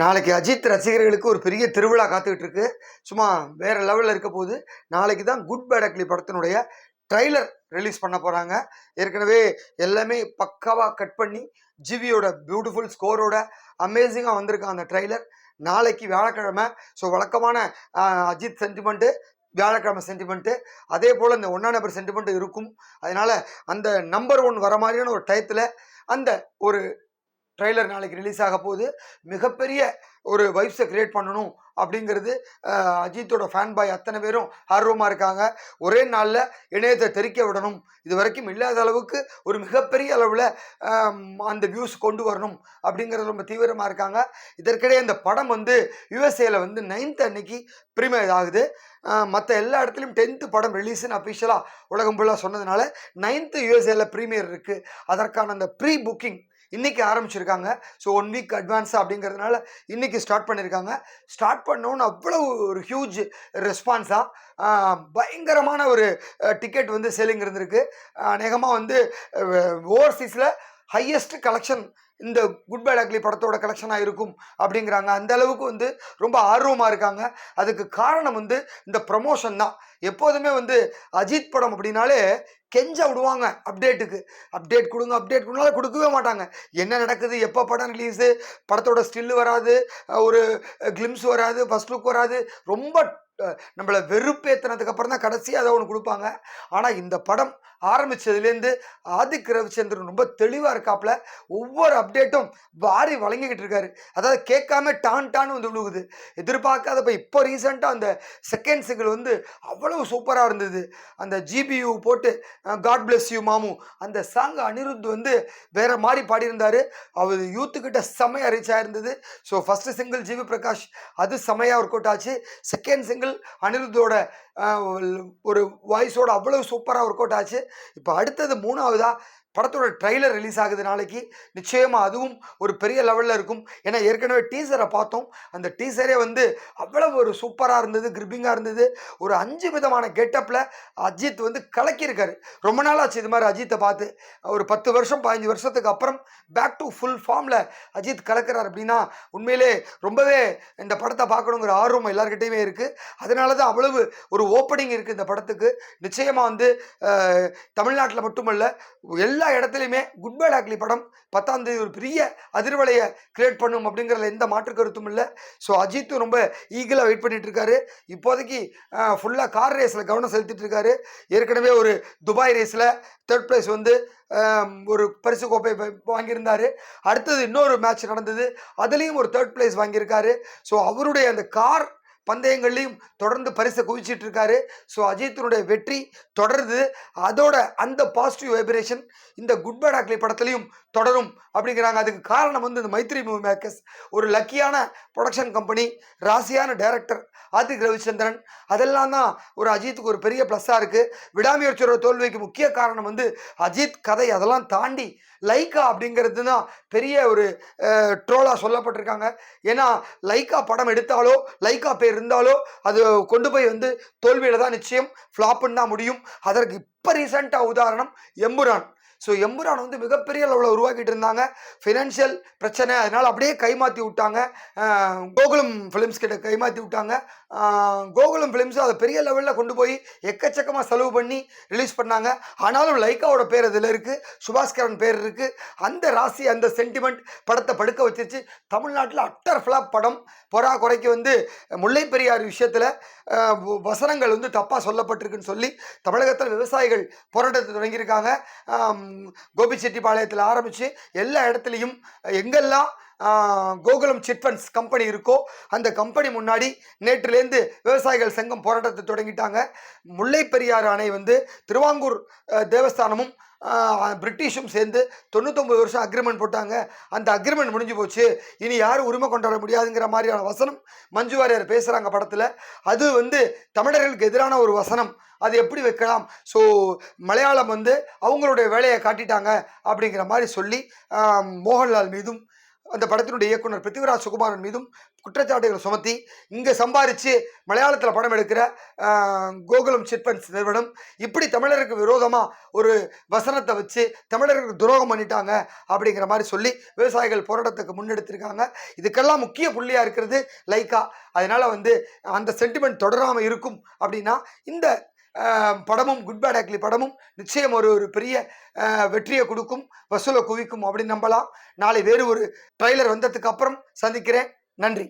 நாளைக்கு அஜித் ரசிகர்களுக்கு ஒரு பெரிய திருவிழா காத்துக்கிட்டு இருக்கு சும்மா வேற லெவலில் இருக்க போகுது. நாளைக்கு தான் குட் பேட் அக்லி படத்தினுடைய ட்ரைலர் ரிலீஸ் பண்ண போகிறாங்க ஏற்கனவே எல்லாமே பக்காவாக கட் பண்ணி ஜிவியோட பியூட்டிஃபுல் ஸ்கோரோட அமேசிங்காக வந்திருக்கான் அந்த ட்ரைலர் நாளைக்கு வியாழக்கிழமை. ஸோ வழக்கமான அஜித் சென்டிமெண்ட்டு வியாழக்கிழமை சென்டிமெண்ட்டு அதே போல் இந்த ஒன்றா நம்பர் சென்டிமெண்ட் இருக்கும். அதனால் அந்த நம்பர் ஒன் வர மாதிரியான ஒரு டயத்தில் அந்த ஒரு ட்ரெய்லர் நாளைக்கு ரிலீஸ் ஆக போகுது. மிகப்பெரிய ஒரு வைப்ஸை கிரியேட் பண்ணணும் அப்படிங்கிறது அஜித்தோட ஃபேன் பாய் அத்தனை பேரும் ஆர்வமாக இருக்காங்க. ஒரே நாளில் இணையத்தை தெறிக்க விடணும். இது வரைக்கும் இல்லாத அளவுக்கு ஒரு மிகப்பெரிய அளவில் அந்த வியூஸ் கொண்டு வரணும் அப்படிங்கிறது ரொம்ப தீவிரமாக இருக்காங்க. இதற்கிடையே இந்த படம் வந்து யுஎஸ்ஏல வந்து நைன்த் அன்னைக்கு ப்ரீமியர் ஆகுது மற்ற எல்லா இடத்துலையும் டென்த்து படம் ரிலீஸ்னு அஃபிஷியலாக உலகம் ஃபுல்லாக சொன்னதுனால நைன்த்து யுஎஸ்ஏல ப்ரீமியர் இருக்குது அதற்கான அந்த ப்ரீ புக்கிங் இன்னைக்கு ஆரம்பிச்சிருக்காங்க. ஸோ ஒன் வீக் அட்வான்ஸாக அப்படிங்கிறதுனால இன்னைக்கு ஸ்டார்ட் பண்ணியிருக்காங்க ஸ்டார்ட் பண்ணோன்னு அவ்வளோ ஒரு ஹியூஜ் ரெஸ்பான்ஸாக பயங்கரமான ஒரு டிக்கெட் வந்து சேலிங் இருந்திருக்கு. அநேகமாக வந்து ஓவர்சீஸில் ஹையஸ்ட் கலெக்ஷன் இந்த குட் பேட் அக்லி படத்தோட கலெக்ஷனாக இருக்கும் அப்படிங்கிறாங்க. அந்த அளவுக்கு வந்து ரொம்ப ஆர்வமாக இருக்காங்க. அதுக்கு காரணம் வந்து இந்த ப்ரமோஷன் தான். எப்போதுமே வந்து அஜித் படம் அப்படின்னாலே கெஞ்ச விடுவாங்க அப்டேட்டுக்கு அப்டேட் கொடுங்க அப்டேட் கொடுனாலும் கொடுக்கவே மாட்டாங்க. என்ன நடக்குது எப்போ படம் ரிலீஸு படத்தோட ஸ்டில்லு வராது ஒரு கிளிம்ஸ் வராது ஃபர்ஸ்ட் லுக் வராது. ரொம்ப நம்மளை வெறுப்பேற்றினதுக்கு அப்புறம் தான் கடைசியாக அதை ஒன்று கொடுப்பாங்க. ஆனால் இந்த படம் ஆரம்பிச்சதுலேருந்து ஆதிக் ரவிச்சந்திரன் ரொம்ப தெளிவாக இருக்காப்புல ஒவ்வொரு அப்டேட்டும் வாரி வழங்கிக்கிட்டு இருக்காரு. அதாவது கேட்காம டான் டான்னு வந்து விழுகுது எதிர்பார்க்காத இப்போ இப்போ ரீசெண்டாக அந்த செகண்ட் சிங்கிள் வந்து அவ்வளவு சூப்பராக இருந்தது. அந்த ஜிபியு போட்டு காட் பிளஸ் யூ மாமு அந்த சாங் அனிருத் வந்து வேற மாதிரி பாடியிருந்தார். அவர் யூத்துக்கிட்ட செம்மையாக reach ஆயிருந்தது. So first single GV Prakash அது செம்மையாக ஒர்க் அவுட் ஆச்சு. செகண்ட் சிங்கிள் அனிருத்தோட ஒரு வாய்ஸோட அவ்வளவு சூப்பராக ஒர்க் அவுட் ஆச்சு. இப்போ அடுத்தது மூணாவதா படத்தோட ட்ரைலர் ரிலீஸ் ஆகுது நாளைக்கு. நிச்சயமாக அதுவும் ஒரு பெரிய லெவலில் இருக்கும். ஏன்னா ஏற்கனவே டீசரை பார்த்தோம். அந்த டீசரே வந்து அவ்வளவு ஒரு சூப்பராக இருந்தது கிரிப்பிங்காக இருந்தது. ஒரு அஞ்சு விதமான கெட்டப்பில் அஜித் வந்து கலக்கியிருக்காரு. ரொம்ப நாள் ஆச்சு இது மாதிரி அஜித்தை பார்த்து. ஒரு பத்து வருஷம் பதினஞ்சு வருஷத்துக்கு அப்புறம் பேக் டு ஃபுல் ஃபார்மில் அஜித் கலக்கிறார் அப்படின்னா உண்மையிலே ரொம்பவே இந்த படத்தை பார்க்கணுங்கிற ஆர்வம் எல்லாருக்கிட்டையுமே இருக்குது அதனால தான் அவ்வளவு ஒரு ஓப்பனிங் இருக்குது இந்த படத்துக்கு. நிச்சயமாக வந்து தமிழ்நாட்டில் மட்டுமல்ல எல்லா எல்லா இடத்துலையுமே குட் பை லாக்லி படம் பத்தாம் தேதி ஒரு பெரிய அதிர்வலையை கிரியேட் பண்ணும் அப்படிங்கிறதுல எந்த மாற்று கருத்தும் இல்லை. ஸோ அஜித்தும் ரொம்ப ஈகலாக வெயிட் பண்ணிட்டு இருக்காரு. இப்போதைக்கு ஃபுல்லாக கார் ரேஸில் கவனம் செலுத்திட்டு இருக்காரு. ஏற்கனவே ஒரு துபாய் ரேஸில் தேர்ட் பிளேஸ் வந்து ஒரு பரிசு கோப்பை வாங்கியிருந்தார். அடுத்தது இன்னொரு மேட்ச் நடந்தது. அதுலேயும் ஒரு தேர்ட் பிளேஸ் வாங்கியிருக்காரு. ஸோ அவருடைய அந்த கார் பந்தயங்கள்லையும் தொடர்ந்து பரிசை குவிச்சிட்டு இருக்காரு ஸோ அஜித்தினுடைய வெற்றி தொடருது. அதோட அந்த பாசிட்டிவ் வைப்ரேஷன் இந்த குட் பேட் ஆக்லி படத்துலையும் தொடரும் அப்படிங்கிறாங்க. அதுக்கு காரணம் வந்து இந்த மைத்ரி மூவி மேக்கர்ஸ் ஒரு லக்கியான ப்ரொடக்ஷன் கம்பெனி ராசியான டைரக்டர் ஆதிக் ரவிச்சந்திரன். அதெல்லாம் தான் ஒரு அஜித்துக்கு ஒரு பெரிய ப்ளஸ்ஸாக இருக்குது விடாமுயற்சியோட தோல்விக்கு முக்கிய காரணம் வந்து அஜித் கதை அதெல்லாம் தாண்டி லைக்கா அப்படிங்கிறது தான் பெரிய ஒரு ட்ரோலாக சொல்லப்பட்டிருக்காங்க. ஏன்னா லைக்கா படம் எடுத்தாலோ லைக்கா பேர் இருந்தாலோ அது கொண்டு போய் வந்து தோல்வியில் தான் நிச்சயம் ஃப்ளாப்புன்னு தான் முடியும். அதற்கு இப்போ ரீசெண்டாக உதாரணம் எம்புரான். ஸோ எம்புரான் வந்து மிகப்பெரிய அளவில் உருவாக்கிட்டு இருந்தாங்க ஃபினான்ஷியல் பிரச்சனை அதனால் அப்படியே கைமாற்றி விட்டாங்க. கோகுலம் ஃபிலிம்ஸ் கிட்ட கைமாற்றி விட்டாங்க. கோகுலம் ஃபிலிம்ஸ் அதை பெரிய லெவலில் கொண்டு போய் எக்கச்சக்கமாக செலவு பண்ணி ரிலீஸ் பண்ணாங்க. ஆனாலும் லைக்காவோட பேர் இதில் இருக்குது சுபாஸ்கரன் பேர் இருக்குது அந்த ராசி அந்த சென்டிமெண்ட் படத்தை படுக்க வச்சிருச்சு. தமிழ்நாட்டில் அட்டர் ஃப்ளாப் படம். பொறா குறைக்கு வந்து முல்லை பெரியார் விஷயத்தில் வசனங்கள் வந்து தப்பாக சொல்லப்பட்டிருக்குன்னு சொல்லி தமிழகத்தில் விவசாயிகள் போராட்டத்தை தொடங்கியிருக்காங்க. கோபிச்செட்டிப்பாளையத்தில் ஆரம்பித்து எல்லா இடத்துலையும் எங்கெல்லாம் கோகுலம் சிட்ஃபண்ட்ஸ் கம்பெனி இருக்கோ அந்த கம்பெனி முன்னாடி நேற்றுலேருந்து விவசாயிகள் சங்கம் போராட்டத்தை தொடங்கிட்டாங்க. முல்லை பெரியாறு அணை வந்து திருவாங்கூர் தேவஸ்தானமும் பிரிட்டிஷும் சேர்ந்து தொண்ணூத்தொம்பது வருஷம் அக்ரிமெண்ட் போட்டாங்க. அந்த அக்ரிமெண்ட் முடிஞ்சு போச்சு. இனி யாரும் உரிமை கொண்டாட முடியாதுங்கிற மாதிரியான வசனம் மஞ்சு வாரியர் பேசுகிறாங்க படத்தில். அது வந்து தமிழர்களுக்கு எதிரான ஒரு வசனம். அது எப்படி வைக்கலாம்? ஸோ மலையாளம் வந்து அவங்களுடைய வேலையை காட்டிட்டாங்க அப்படிங்கிற மாதிரி சொல்லி மோகன்லால் மீதும் அந்த படத்தினுடைய இயக்குனர் பிருத்திவிராஜ் சுகுமாரன் மீதும் குற்றச்சாட்டுகளை சுமத்தி இங்கே சம்பாரித்து மலையாளத்தில் படம் எடுக்கிற கோகுலம் சிட்பன்ஸ் நிறுவனம் இப்படி தமிழருக்கு விரோதமாக ஒரு வசனத்தை வச்சு தமிழருக்கு துரோகம் பண்ணிட்டாங்க அப்படிங்கிற மாதிரி சொல்லி விவசாயிகள் போராட்டத்துக்கு முன்னெடுத்திருக்காங்க. இதுக்கெல்லாம் முக்கிய புள்ளியாக இருக்கிறது லைக்கா அதனால் வந்து அந்த சென்டிமெண்ட் தொடராமல் இருக்கும் அப்படின்னா இந்த படமும் குட் பேட் ஆக்லி படமும் நிச்சயம் ஒரு ஒரு பெரிய வெற்றியை கொடுக்கும் வசூலை குவிக்கும் அப்படின்னு நம்பலாம். நாளை வேறு ஒரு ட்ரைலர் வந்ததுக்கு அப்புறம் சந்திக்கிறேன். நன்றி.